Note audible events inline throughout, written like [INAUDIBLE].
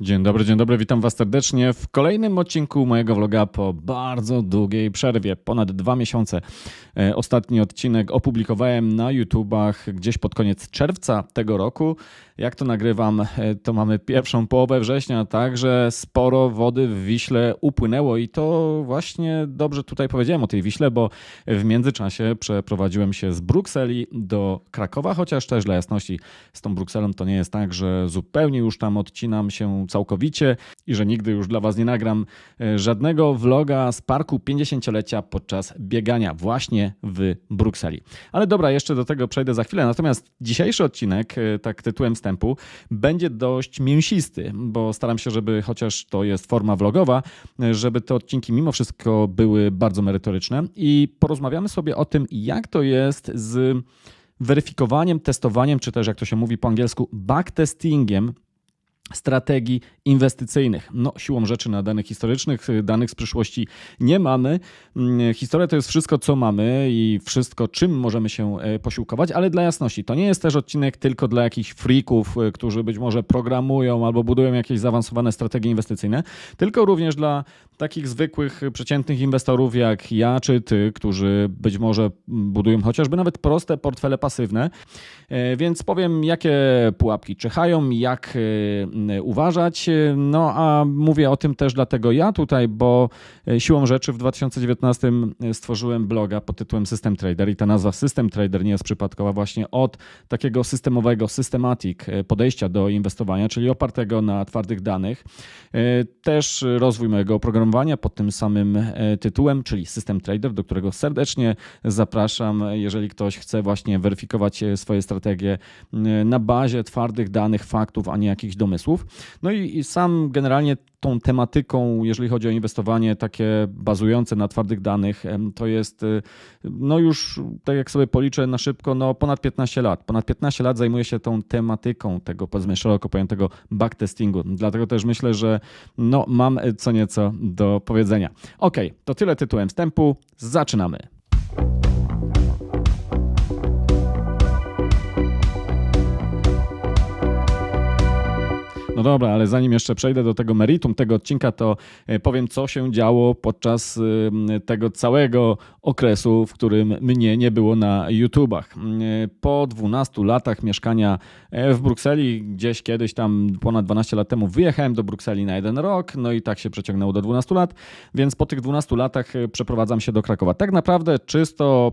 Dzień dobry, dzień dobry, witam Was serdecznie w kolejnym odcinku mojego vloga po bardzo długiej przerwie, ponad dwa miesiące. E, Ostatni odcinek opublikowałem na YouTubach gdzieś pod koniec czerwca tego roku. Jak to nagrywam, e, to mamy pierwszą połowę września, także sporo wody w Wiśle upłynęło i to właśnie dobrze tutaj powiedziałem o tej Wiśle, bo w międzyczasie przeprowadziłem się z Brukseli do Krakowa, chociaż też dla jasności z tą Brukselą to nie jest tak, że zupełnie już tam odcinam się całkowicie i że nigdy już dla Was nie nagram e, żadnego vloga z parku 50-lecia podczas biegania właśnie w Brukseli. Ale dobra, jeszcze do tego przejdę za chwilę. Natomiast dzisiejszy odcinek, e, tak tytułem wstępu, będzie dość mięsisty, bo staram się, żeby chociaż to jest forma vlogowa, e, żeby te odcinki mimo wszystko były bardzo merytoryczne i porozmawiamy sobie o tym, jak to jest z weryfikowaniem, testowaniem, czy też jak to się mówi po angielsku, backtestingiem strategii inwestycyjnych. No, siłą rzeczy na danych historycznych, y, danych z przyszłości nie mamy. Mm, Historia to jest wszystko, co mamy i wszystko, czym możemy się e, posiłkować, ale dla jasności, to nie jest też odcinek tylko dla jakichś freaków, y, którzy być może programują albo budują jakieś zaawansowane strategie inwestycyjne, tylko również dla takich zwykłych, przeciętnych inwestorów jak ja czy ty, którzy być może budują chociażby nawet proste portfele pasywne. E, Więc powiem, jakie pułapki czyhają, jak e, uważać. No a mówię o tym też dlatego ja tutaj, bo e, siłą rzeczy w 2019 stworzyłem bloga pod tytułem System Trader i ta nazwa System Trader nie jest przypadkowa właśnie od takiego systemowego, systematic podejścia do inwestowania, czyli opartego na twardych danych. E, Też rozwój mojego oprogramowania pod tym samym e, tytułem, czyli System Trader, do którego serdecznie zapraszam, jeżeli ktoś chce właśnie weryfikować e, swoje strategie e, na bazie twardych danych, faktów, a nie jakichś domysłów. No i, i sam generalnie tą tematyką, jeżeli chodzi o inwestowanie takie bazujące na twardych danych, to jest y, no już, tak jak sobie policzę na szybko, no ponad 15 lat. Ponad 15 lat zajmuję się tą tematyką tego, powiedzmy, szeroko pojętego backtestingu. Dlatego też myślę, że no, mam y, co nieco do powiedzenia. Ok, to tyle tytułem wstępu. Zaczynamy. No dobra, ale zanim jeszcze przejdę do tego meritum tego odcinka, to e, powiem, co się działo podczas y, tego całego okresu, w którym mnie nie było na YouTubach. Y, Po 12 latach mieszkania e, w Brukseli, gdzieś kiedyś tam ponad 12 lat temu wyjechałem do Brukseli na jeden rok, no i tak się przeciągnęło do 12 lat, więc po tych 12 latach e, przeprowadzam się do Krakowa. Tak naprawdę czysto,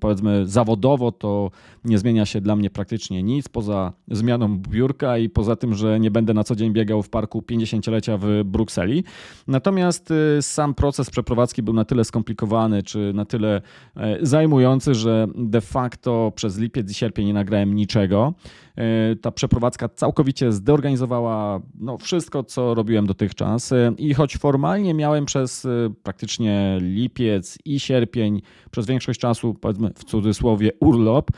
powiedzmy, zawodowo to nie zmienia się dla mnie praktycznie nic, poza zmianą biurka i poza tym, że nie będę na co dzień biegał w parku 50-lecia w Brukseli. Natomiast y, sam proces przeprowadzki był na tyle skomplikowany, czy na tyle e, zajmujący, że de facto przez lipiec i sierpień nie nagrałem niczego. E, Ta przeprowadzka całkowicie zdorganizowała no, wszystko, co robiłem dotychczas. E, I choć formalnie miałem przez e, praktycznie lipiec i sierpień, przez większość czasu, powiedzmy w cudzysłowie, urlop,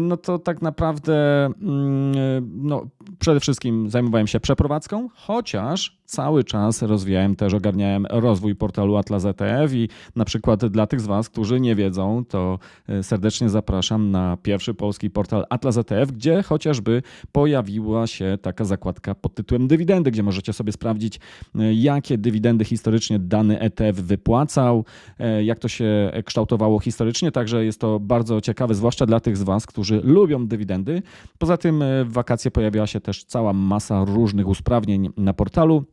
no to tak naprawdę mm, no, przede wszystkim zajmowałem się przeprowadzką, chociaż cały czas rozwijałem też, ogarniałem rozwój portalu Atlas ETF i na przykład dla tych z Was, którzy nie wiedzą, to e, serdecznie zapraszam na pierwszy polski portal Atlas ETF, gdzie chociażby pojawiła się taka zakładka pod tytułem dywidendy, gdzie możecie sobie sprawdzić, e, jakie dywidendy historycznie dany ETF wypłacał, e, jak to się kształtowało historycznie, także jest to bardzo ciekawe, zwłaszcza dla tych z Was, którzy lubią dywidendy. Poza tym w wakacje pojawiła się też cała masa różnych usprawnień na portalu.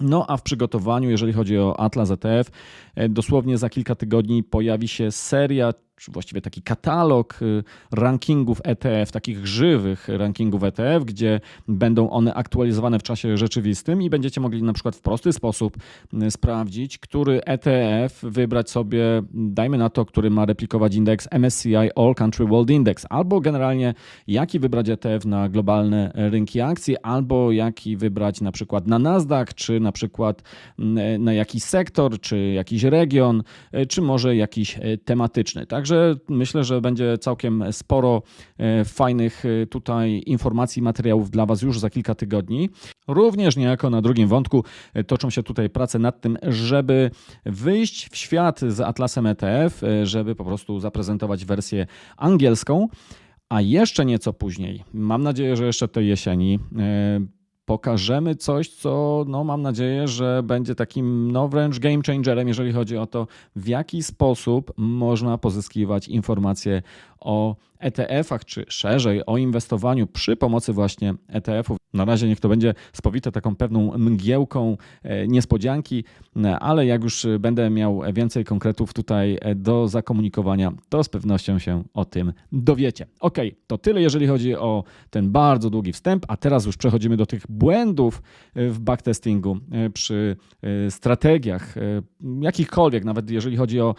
No a w przygotowaniu, jeżeli chodzi o Atlas ETF, e, dosłownie za kilka tygodni pojawi się seria, czy właściwie taki katalog y, rankingów ETF, takich żywych rankingów ETF, gdzie będą one aktualizowane w czasie rzeczywistym i będziecie mogli na przykład w prosty sposób y, sprawdzić, który ETF wybrać sobie, dajmy na to, który ma replikować indeks MSCI All Country World Index, albo generalnie jaki wybrać ETF na globalne rynki akcji, albo jaki wybrać na przykład na Nasdaq, czy na przykład mm, na jakiś sektor, czy jakiś region, y, czy może jakiś y, tematyczny. Także myślę, że będzie całkiem sporo e, fajnych e, tutaj informacji, materiałów dla Was już za kilka tygodni. Również niejako na drugim wątku e, toczą się tutaj prace nad tym, żeby wyjść w świat z Atlasem ETF, żeby po prostu zaprezentować wersję angielską. A jeszcze nieco później, mam nadzieję, że jeszcze tej jesieni, pokażemy coś, co no, mam nadzieję, że będzie takim no, wręcz game changerem, jeżeli chodzi o to, w jaki sposób można pozyskiwać informacje o ETF-ach, czy szerzej o inwestowaniu przy pomocy właśnie ETF-ów. Na razie niech to będzie spowite taką pewną mgiełką e, niespodzianki, e, ale jak już będę miał więcej konkretów tutaj e, do zakomunikowania, to z pewnością się o tym dowiecie. Ok, to tyle jeżeli chodzi o ten bardzo długi wstęp, a teraz już przechodzimy do tych błędów w backtestingu przy strategiach jakichkolwiek, nawet jeżeli chodzi o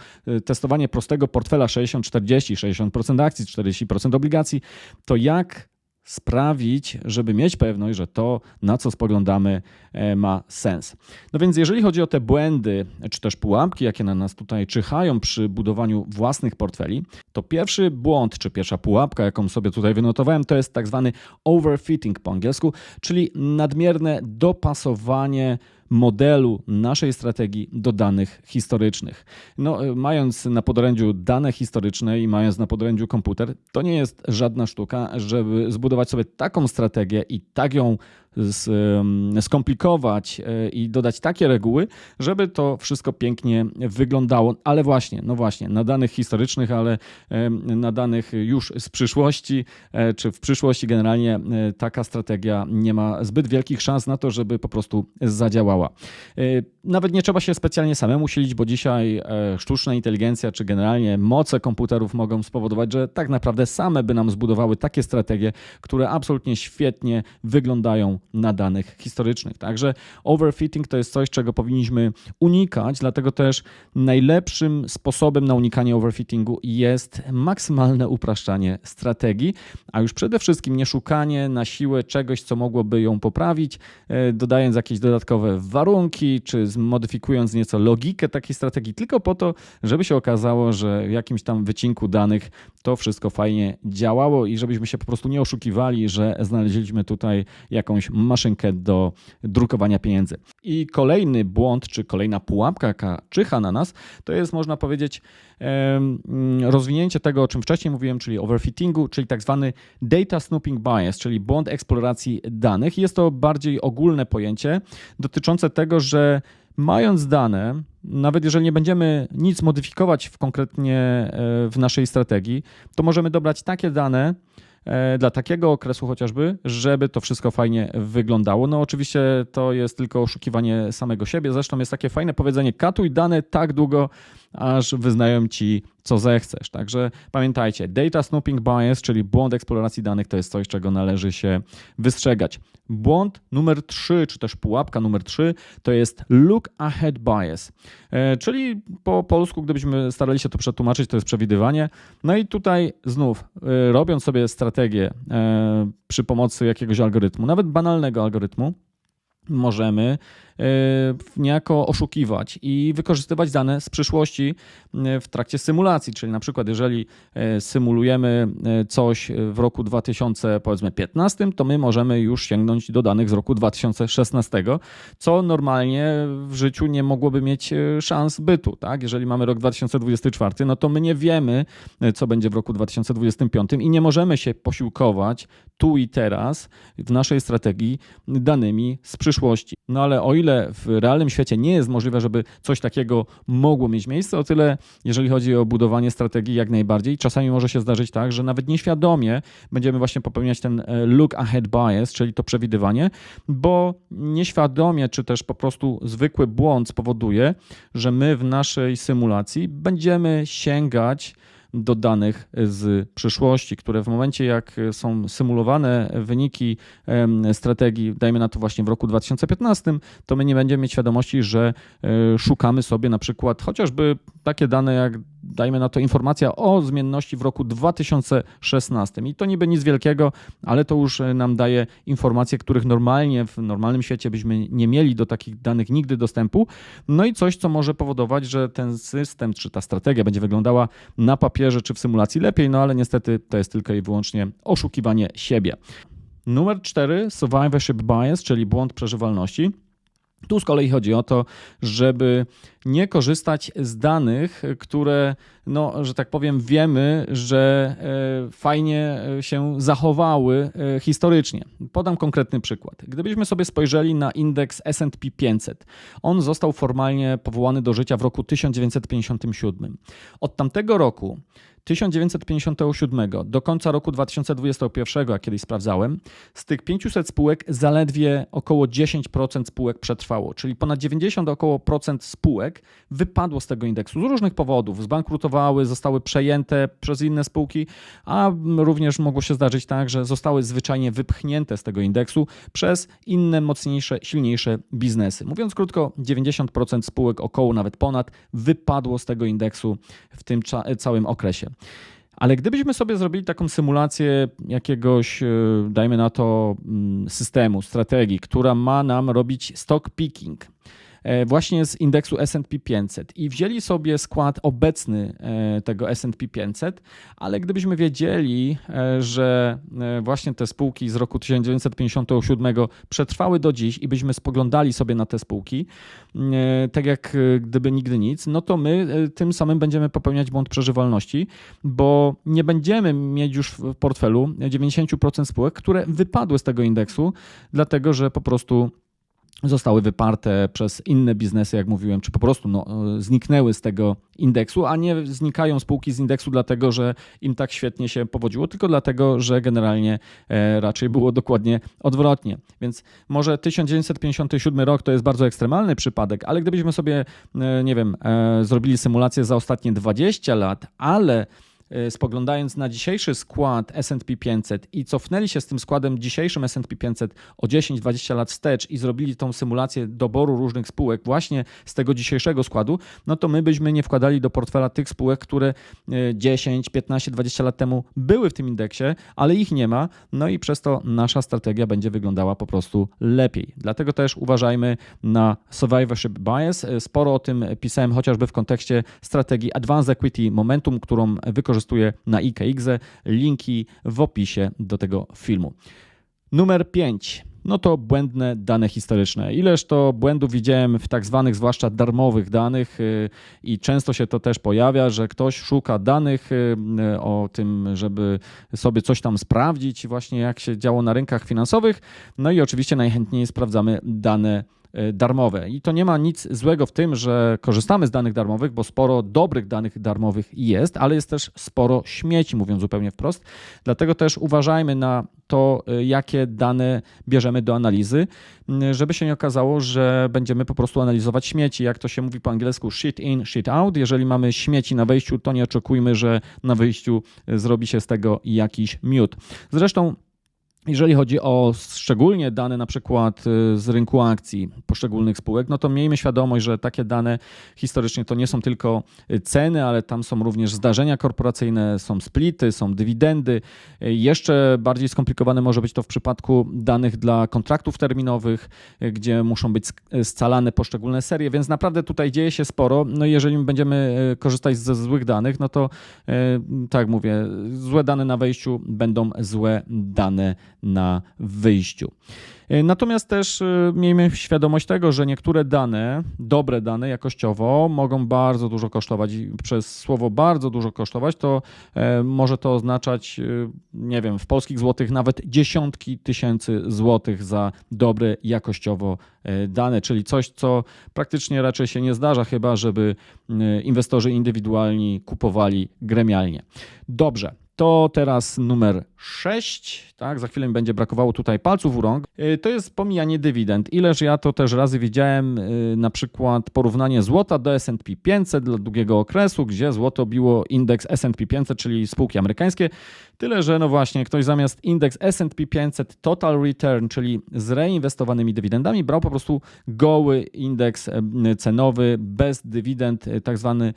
testowanie prostego portfela 60-40, 60% akcji, 40% obligacji, to jak sprawić, żeby mieć pewność, że to, na co spoglądamy, e, ma sens. No więc, jeżeli chodzi o te błędy, czy też pułapki, jakie na nas tutaj czyhają przy budowaniu własnych portfeli, to pierwszy błąd, czy pierwsza pułapka, jaką sobie tutaj wynotowałem, to jest tak zwany overfitting po angielsku, czyli nadmierne dopasowanie modelu naszej strategii do danych historycznych. No, e, mając na podorędziu dane historyczne i mając na podorędziu komputer, to nie jest żadna sztuka, żeby zbudować sobie taką strategię i tak ją skomplikować e, i dodać takie reguły, żeby to wszystko pięknie wyglądało. Ale właśnie, no właśnie, na danych historycznych, ale na danych już z przyszłości, e, czy w przyszłości generalnie e, taka strategia nie ma zbyt wielkich szans na to, żeby po prostu zadziałała. Nawet nie trzeba się specjalnie samemu silić, bo dzisiaj sztuczna inteligencja, czy generalnie moce komputerów mogą spowodować, że tak naprawdę same by nam zbudowały takie strategie, które absolutnie świetnie wyglądają na danych historycznych. Także overfitting to jest coś, czego powinniśmy unikać, dlatego też najlepszym sposobem na unikanie overfittingu jest maksymalne upraszczanie strategii, a już przede wszystkim nie szukanie na siłę czegoś, co mogłoby ją poprawić, e, dodając jakieś dodatkowe warunki, czy zmodyfikując nieco logikę takiej strategii, tylko po to, żeby się okazało, że w jakimś tam wycinku danych to wszystko fajnie działało i żebyśmy się po prostu nie oszukiwali, że znaleźliśmy tutaj jakąś maszynkę do drukowania pieniędzy. I kolejny błąd, czy kolejna pułapka, jaka czyha na nas, to jest, można powiedzieć, rozwinięcie tego, o czym wcześniej mówiłem, czyli overfittingu, czyli tak zwany data snooping bias, czyli błąd eksploracji danych. Jest to bardziej ogólne pojęcie dotyczące tego, że mając dane, nawet jeżeli nie będziemy nic modyfikować w konkretnie e, w naszej strategii, to możemy dobrać takie dane, dla takiego okresu chociażby, żeby to wszystko fajnie wyglądało. No oczywiście to jest tylko oszukiwanie samego siebie. Zresztą jest takie fajne powiedzenie: katuj dane tak długo, aż wyznają ci, co zechcesz. Także pamiętajcie, data snooping bias, czyli błąd eksploracji danych, to jest coś, czego należy się wystrzegać. Błąd numer 3, czy też pułapka numer 3, to jest look ahead bias, e, czyli po polsku, gdybyśmy starali się to przetłumaczyć, to jest przewidywanie. No i tutaj znów, e, robiąc sobie strategię e, przy pomocy jakiegoś algorytmu, nawet banalnego algorytmu, możemy niejako oszukiwać i wykorzystywać dane z przyszłości e, w trakcie symulacji, czyli na przykład jeżeli e, symulujemy coś w roku 2015, to my możemy już sięgnąć do danych z roku 2016, co normalnie w życiu nie mogłoby mieć szans bytu. Tak? Jeżeli mamy rok 2024, no to my nie wiemy, co będzie w roku 2025 i nie możemy się posiłkować tu i teraz w naszej strategii danymi z przyszłości. No ale o ile w realnym świecie nie jest możliwe, żeby coś takiego mogło mieć miejsce, o tyle jeżeli chodzi o budowanie strategii, jak najbardziej. Czasami może się zdarzyć tak, że nawet nieświadomie będziemy właśnie popełniać ten e, look ahead bias, czyli to przewidywanie, bo nieświadomie, czy też po prostu zwykły błąd spowoduje, że my w naszej symulacji będziemy sięgać do danych z przyszłości, które w momencie jak są symulowane wyniki strategii, dajmy na to właśnie w roku 2015, to my nie będziemy mieć świadomości, że e, szukamy sobie na przykład chociażby takie dane jak dajmy na to informacja o zmienności w roku 2016. I to niby nic wielkiego, ale to już e, nam daje informacje, których normalnie w normalnym świecie byśmy nie mieli do takich danych nigdy dostępu. No i coś, co może powodować, że ten system czy ta strategia będzie wyglądała na papierze czy w symulacji lepiej, no ale niestety to jest tylko i wyłącznie oszukiwanie siebie. Numer 4, survivorship bias, czyli błąd przeżywalności. Tu z kolei chodzi o to, żeby nie korzystać z danych, które, no, że tak powiem, wiemy, że e, fajnie się zachowały e, historycznie. Podam konkretny przykład. Gdybyśmy sobie spojrzeli na indeks SP 500, on został formalnie powołany do życia w roku 1957. Od tamtego roku 1957 do końca roku 2021, a kiedyś sprawdzałem, z tych 500 spółek zaledwie około 10% spółek przetrwało, czyli ponad 90 około procent spółek wypadło z tego indeksu z różnych powodów. Zbankrutowały, zostały przejęte przez inne spółki, a również mogło się zdarzyć tak, że zostały zwyczajnie wypchnięte z tego indeksu przez inne, mocniejsze, silniejsze biznesy. Mówiąc krótko, 90% spółek, około nawet ponad, wypadło z tego indeksu w tym całym okresie. Ale gdybyśmy sobie zrobili taką symulację jakiegoś, e, dajmy na to, mm, systemu, strategii, która ma nam robić stock picking, właśnie z indeksu S&P 500 i wzięli sobie skład obecny e, tego S&P 500, ale gdybyśmy wiedzieli, e, że właśnie te spółki z roku 1957 przetrwały do dziś i byśmy spoglądali sobie na te spółki, tak jak gdyby nigdy nic, no to my tym samym będziemy popełniać błąd przeżywalności, bo nie będziemy mieć już w portfelu 90% spółek, które wypadły z tego indeksu, dlatego że po prostu zostały wyparte przez inne biznesy, jak mówiłem, czy po prostu no, zniknęły z tego indeksu, a nie znikają spółki z indeksu dlatego, że im tak świetnie się powodziło, tylko dlatego, że generalnie e, raczej było dokładnie odwrotnie. Więc może 1957 rok to jest bardzo ekstremalny przypadek, ale gdybyśmy sobie, e, nie wiem, e, zrobili symulację za ostatnie 20 lat, ale spoglądając na dzisiejszy skład S&P 500 i cofnęli się z tym składem dzisiejszym S&P 500 o 10-20 lat wstecz i zrobili tą symulację doboru różnych spółek właśnie z tego dzisiejszego składu, no to my byśmy nie wkładali do portfela tych spółek, które 10, 15, 20 lat temu były w tym indeksie, ale ich nie ma, no i przez to nasza strategia będzie wyglądała po prostu lepiej. Dlatego też uważajmy na survivorship bias. Sporo o tym pisałem chociażby w kontekście strategii Advanced Equity Momentum, którą wykorzystujemy wykorzystuję na IKX. Linki w opisie do tego filmu. Numer 5 no to błędne dane historyczne. Ileż to błędów widziałem w tak zwanych, zwłaszcza darmowych danych y, i często się to też pojawia, że ktoś szuka danych y, o tym, żeby sobie coś tam sprawdzić, właśnie jak się działo na rynkach finansowych. No i oczywiście najchętniej sprawdzamy dane E, darmowe. I to nie ma nic złego w tym, że korzystamy z danych darmowych, bo sporo dobrych danych darmowych jest, ale jest też sporo śmieci, mówiąc zupełnie wprost. Dlatego też uważajmy na to, e, jakie dane bierzemy do analizy, żeby się nie okazało, że będziemy po prostu analizować śmieci. Jak to się mówi po angielsku, shit in, shit out. Jeżeli mamy śmieci na wejściu, to nie oczekujmy, że na wyjściu e, zrobi się z tego jakiś miód. Zresztą jeżeli chodzi o szczególnie dane na przykład y, z rynku akcji poszczególnych spółek, no to miejmy świadomość, że takie dane historycznie to nie są tylko y, ceny, ale tam są również zdarzenia korporacyjne, są splity, są dywidendy. Y, jeszcze bardziej skomplikowane może być to w przypadku danych dla kontraktów terminowych, gdzie muszą być scalane poszczególne serie, więc naprawdę tutaj dzieje się sporo. No i jeżeli będziemy korzystać ze złych danych, no to tak mówię, złe dane na wejściu będą złe dane na wyjściu. E, natomiast też e, miejmy świadomość tego, że niektóre dane, dobre dane jakościowo, mogą bardzo dużo kosztować. Przez słowo bardzo dużo kosztować, to e, może to oznaczać, nie wiem, w polskich złotych nawet dziesiątki tysięcy złotych za dobre jakościowo dane, czyli coś, co praktycznie raczej się nie zdarza, chyba żeby inwestorzy indywidualni kupowali gremialnie. Dobrze. To teraz numer 6, tak? Za chwilę mi będzie brakowało tutaj palców u rąk. Y, to jest pomijanie dywidend. Ileż ja to też razy widziałem, y, na przykład porównanie złota do S&P 500 dla długiego okresu, gdzie złoto biło indeks S&P 500, czyli spółki amerykańskie. Tyle, że no właśnie ktoś zamiast indeks S&P 500 Total Return, czyli z reinwestowanymi dywidendami, brał po prostu goły indeks y, cenowy bez dywidend, tak zwany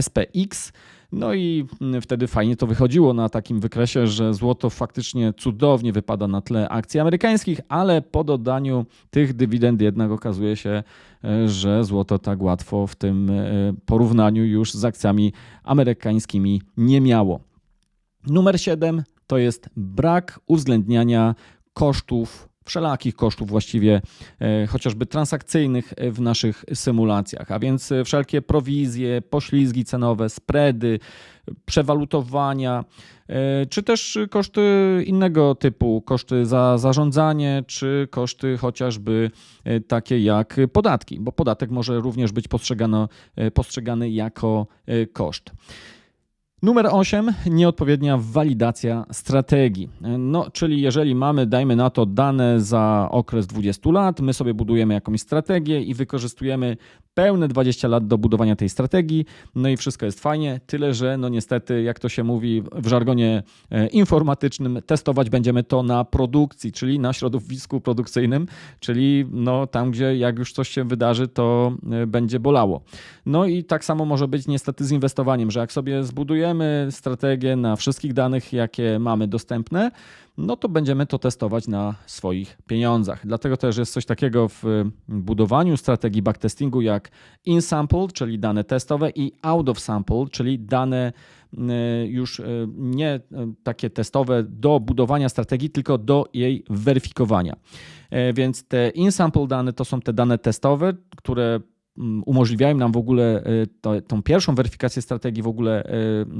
SPX. No i mm, wtedy fajnie to wychodziło na takim wykresie, że złoto faktycznie cudownie wypada na tle akcji amerykańskich, ale po dodaniu tych dywidend jednak okazuje się, e, że złoto tak łatwo w tym e, porównaniu już z akcjami amerykańskimi nie miało. Numer 7 to jest brak uwzględniania kosztów wszelakich kosztów właściwie, e, chociażby transakcyjnych w naszych symulacjach, a więc wszelkie prowizje, poślizgi cenowe, spready, przewalutowania, e, czy też koszty innego typu, koszty za zarządzanie, czy koszty chociażby e, takie jak podatki, bo podatek może również być postrzegany jako koszt. Numer 8. Nieodpowiednia walidacja strategii. No, czyli jeżeli mamy, dajmy na to, dane za okres 20 lat, my sobie budujemy jakąś strategię i wykorzystujemy pełne 20 lat do budowania tej strategii, no i wszystko jest fajnie, tyle że no niestety, jak to się mówi w żargonie e, informatycznym, testować będziemy to na produkcji, czyli na środowisku produkcyjnym, czyli no tam, gdzie jak już coś się wydarzy, to e, będzie bolało. No i tak samo może być niestety z inwestowaniem, że jak sobie zbudujemy strategię na wszystkich danych, jakie mamy dostępne, no to będziemy to testować na swoich pieniądzach. Dlatego też jest coś takiego w budowaniu strategii backtestingu jak in-sample, czyli dane testowe i out of sample, czyli dane y, już y, nie y, takie testowe do budowania strategii, tylko do jej weryfikowania. E, więc te in-sample dane to są te dane testowe, które umożliwiają nam w ogóle e, to, tą pierwszą weryfikację strategii, w ogóle e,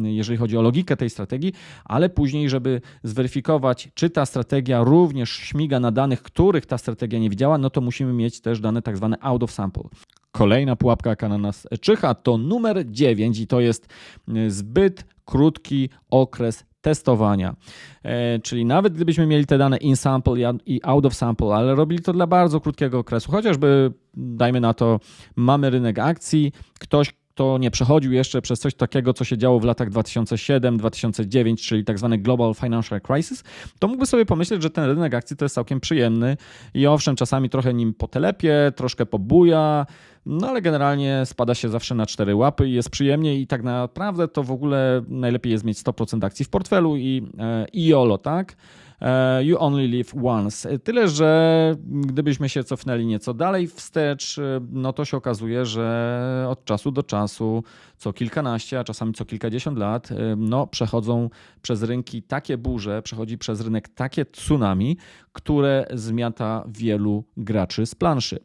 jeżeli chodzi o logikę tej strategii, ale później, żeby zweryfikować, czy ta strategia również śmiga na danych, których ta strategia nie widziała, no to musimy mieć też dane tak zwane out of sample. Kolejna pułapka, jaka na nas czyha, to numer 9 i to jest e, zbyt krótki okres testowania. E, czyli nawet gdybyśmy mieli te dane in sample i out of sample, ale robili to dla bardzo krótkiego okresu, chociażby dajmy na to, mamy rynek akcji, ktoś, kto nie przechodził jeszcze przez coś takiego, co się działo w latach 2007-2009, czyli tak zwany Global Financial Crisis, to mógłby sobie pomyśleć, że ten rynek akcji to jest całkiem przyjemny i owszem, czasami trochę nim potelepie, troszkę pobuja, no ale generalnie spada się zawsze na cztery łapy i jest przyjemnie i tak naprawdę to w ogóle najlepiej jest mieć 100% akcji w portfelu i, e, i YOLO, tak? E, you only live once. Tyle, że gdybyśmy się cofnęli nieco dalej wstecz, e, no to się okazuje, że od czasu do czasu, co kilkanaście, a czasami co kilkadziesiąt lat, e, no przechodzą przez rynki takie burze, przechodzi przez rynek takie tsunami, które zmiata wielu graczy z planszy.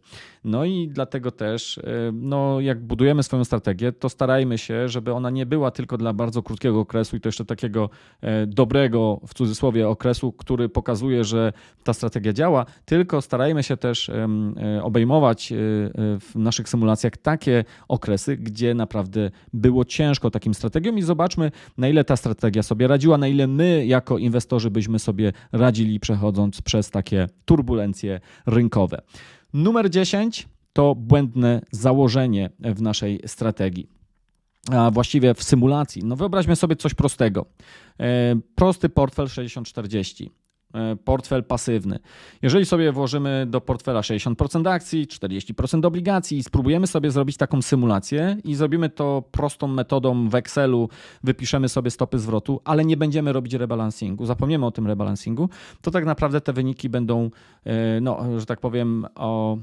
No i dlatego też, no, jak budujemy swoją strategię, to starajmy się, żeby ona nie była tylko dla bardzo krótkiego okresu i to jeszcze takiego dobrego, w cudzysłowie, okresu, który pokazuje, że ta strategia działa, tylko starajmy się też e, obejmować e, w naszych symulacjach takie okresy, gdzie naprawdę było ciężko takim strategiom i zobaczmy, na ile ta strategia sobie radziła, na ile my jako inwestorzy byśmy sobie radzili przechodząc przez takie turbulencje rynkowe. Numer 10 to błędne założenie w naszej strategii a właściwie w symulacji. No wyobraźmy sobie coś prostego. E, prosty portfel 60-40. E, portfel pasywny. Jeżeli sobie włożymy do portfela 60% akcji, 40% obligacji i spróbujemy sobie zrobić taką symulację i zrobimy to prostą metodą w Excelu, wypiszemy sobie stopy zwrotu, ale nie będziemy robić rebalansingu, zapomniemy o tym rebalansingu, to tak naprawdę te wyniki będą, e, no, że tak powiem, o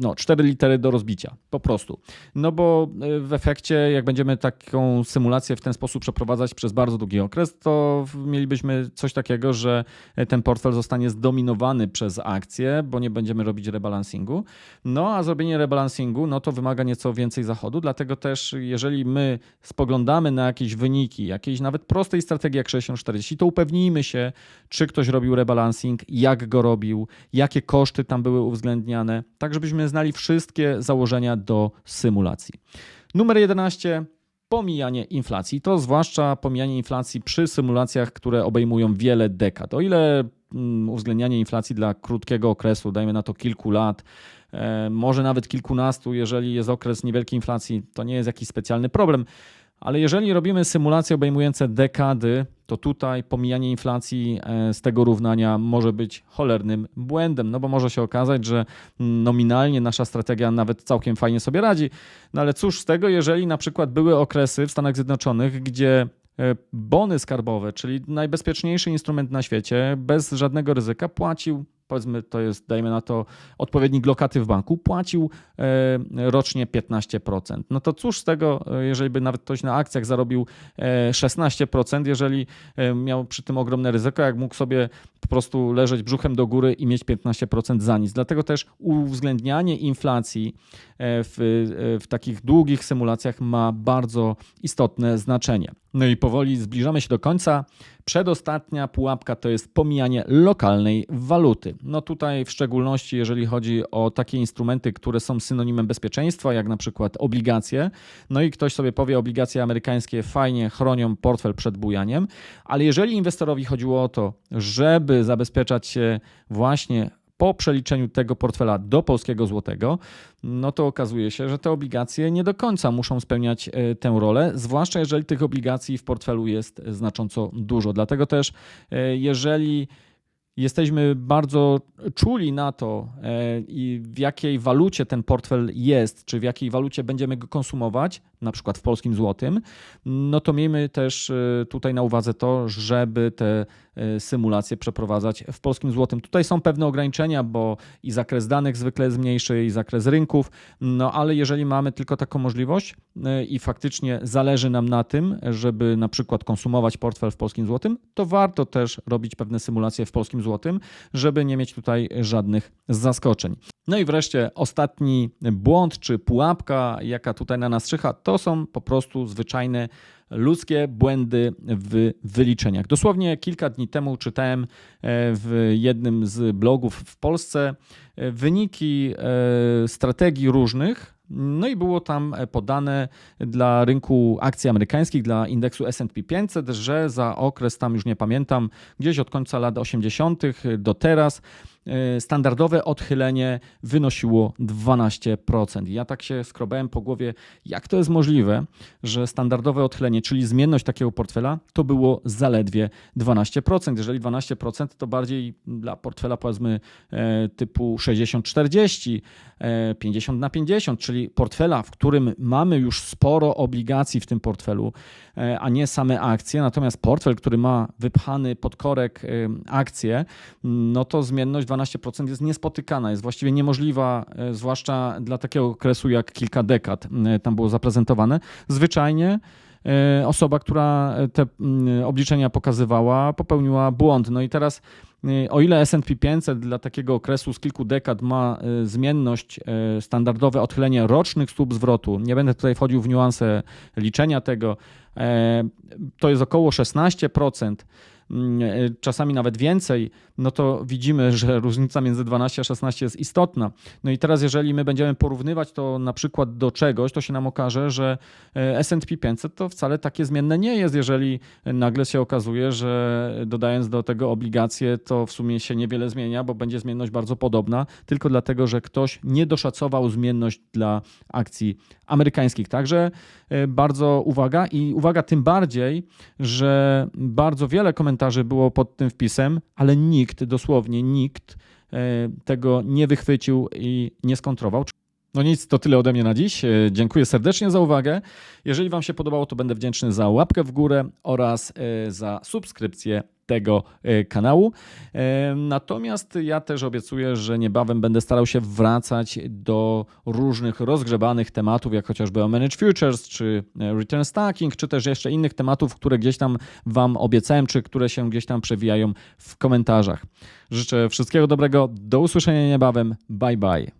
no, cztery litery do rozbicia, po prostu. No bo e, w efekcie, jak będziemy taką symulację w ten sposób przeprowadzać przez bardzo długi okres, to mielibyśmy coś takiego, że ten portfel zostanie zdominowany przez akcje, bo nie będziemy robić rebalansingu. No a zrobienie rebalansingu, no to wymaga nieco więcej zachodu, dlatego też jeżeli my spoglądamy na jakieś wyniki, jakiejś nawet prostej strategii jak 60-40, to upewnijmy się, czy ktoś robił rebalancing, jak go robił, jakie koszty tam były uwzględniane, tak żebyśmy znali wszystkie założenia do symulacji. Numer 11 pomijanie inflacji. To zwłaszcza pomijanie inflacji przy symulacjach, które obejmują wiele dekad. O ile mm, uwzględnianie inflacji dla krótkiego okresu, dajmy na to kilku lat, e, może nawet kilkunastu, jeżeli jest okres niewielkiej inflacji, to nie jest jakiś specjalny problem. Ale jeżeli robimy symulacje obejmujące dekady, to tutaj pomijanie inflacji e, z tego równania może być cholernym błędem, no bo może się okazać, że nominalnie nasza strategia nawet całkiem fajnie sobie radzi. No ale cóż z tego, jeżeli na przykład były okresy w Stanach Zjednoczonych, gdzie e, bony skarbowe, czyli najbezpieczniejszy instrument na świecie, bez żadnego ryzyka płacił powiedzmy to jest, dajmy na to, odpowiednik lokaty w banku, płacił e, rocznie 15%. No to cóż z tego, e, jeżeli by nawet ktoś na akcjach zarobił e, 16%, jeżeli e, miał przy tym ogromne ryzyko, jak mógł sobie po prostu leżeć brzuchem do góry i mieć 15% za nic. Dlatego też uwzględnianie inflacji w, w takich długich symulacjach ma bardzo istotne znaczenie. No i powoli zbliżamy się do końca. Przedostatnia pułapka to jest pomijanie lokalnej waluty. No tutaj w szczególności jeżeli chodzi o takie instrumenty, które są synonimem bezpieczeństwa, jak na przykład obligacje. No i ktoś sobie powie, obligacje amerykańskie fajnie chronią portfel przed bujaniem, ale jeżeli inwestorowi chodziło o to, żeby zabezpieczać się właśnie po przeliczeniu tego portfela do polskiego złotego, no to okazuje się, że te obligacje nie do końca muszą spełniać e, tę rolę, zwłaszcza jeżeli tych obligacji w portfelu jest znacząco dużo. Dlatego też, e, jeżeli jesteśmy bardzo czuli na to, e, i w jakiej walucie ten portfel jest, czy w jakiej walucie będziemy go konsumować, na przykład w polskim złotym, no to miejmy też tutaj na uwadze to, żeby te e, symulacje przeprowadzać w polskim złotym. Tutaj są pewne ograniczenia, bo i zakres danych zwykle jest mniejszy, i zakres rynków, no ale jeżeli mamy tylko taką możliwość i faktycznie zależy nam na tym, żeby na przykład konsumować portfel w polskim złotym, to warto też robić pewne symulacje w polskim złotym, żeby nie mieć tutaj żadnych zaskoczeń. No i wreszcie ostatni błąd czy pułapka, jaka tutaj na nas czyha, to są po prostu zwyczajne ludzkie błędy w wyliczeniach. Dosłownie kilka dni temu czytałem w jednym z blogów w Polsce wyniki strategii różnych no i było tam podane dla rynku akcji amerykańskich, dla indeksu SP 500, że za okres, tam już nie pamiętam, gdzieś od końca lat 80. do teraz standardowe odchylenie wynosiło 12%. Ja tak się skrobałem po głowie, jak to jest możliwe, że standardowe odchylenie, czyli zmienność takiego portfela, to było zaledwie 12%. Jeżeli 12%, to bardziej dla portfela powiedzmy typu 60-40, 50 na 50, czyli portfela, w którym mamy już sporo obligacji w tym portfelu, a nie same akcje, natomiast portfel, który ma wypchany pod korek akcje, no to zmienność 12% jest niespotykana, jest właściwie niemożliwa, zwłaszcza dla takiego okresu jak kilka dekad tam było zaprezentowane. Zwyczajnie osoba, która te obliczenia pokazywała, popełniła błąd. No i teraz o ile S&P 500 dla takiego okresu z kilku dekad ma zmienność, standardowe odchylenie rocznych stóp zwrotu, nie będę tutaj wchodził w niuanse liczenia tego, to jest około 16%, czasami nawet więcej, no to widzimy, [LAUGHS] że różnica między 12 a 16 jest istotna. No i teraz, jeżeli my będziemy porównywać to na przykład do czegoś, to się nam okaże, że SP 500 to wcale takie zmienne nie jest, jeżeli nagle się okazuje, że dodając do tego obligacje, to w sumie się niewiele zmienia, bo będzie zmienność bardzo podobna, tylko dlatego, że ktoś nie doszacował zmienność dla akcji amerykańskich. Także bardzo uwaga i uwaga tym bardziej, że bardzo wiele komentarzy było pod tym wpisem, ale nikt, dosłownie nikt tego nie wychwycił i nie skontrował. No nic, to tyle ode mnie na dziś. Dziękuję serdecznie za uwagę. Jeżeli Wam się podobało, to będę wdzięczny za łapkę w górę oraz za subskrypcję tego kanału. Natomiast ja też obiecuję, że niebawem będę starał się wracać do różnych rozgrzebanych tematów, jak chociażby o Managed Futures, czy Return Stacking, czy też jeszcze innych tematów, które gdzieś tam Wam obiecałem, czy które się gdzieś tam przewijają w komentarzach. Życzę wszystkiego dobrego, do usłyszenia niebawem, bye bye.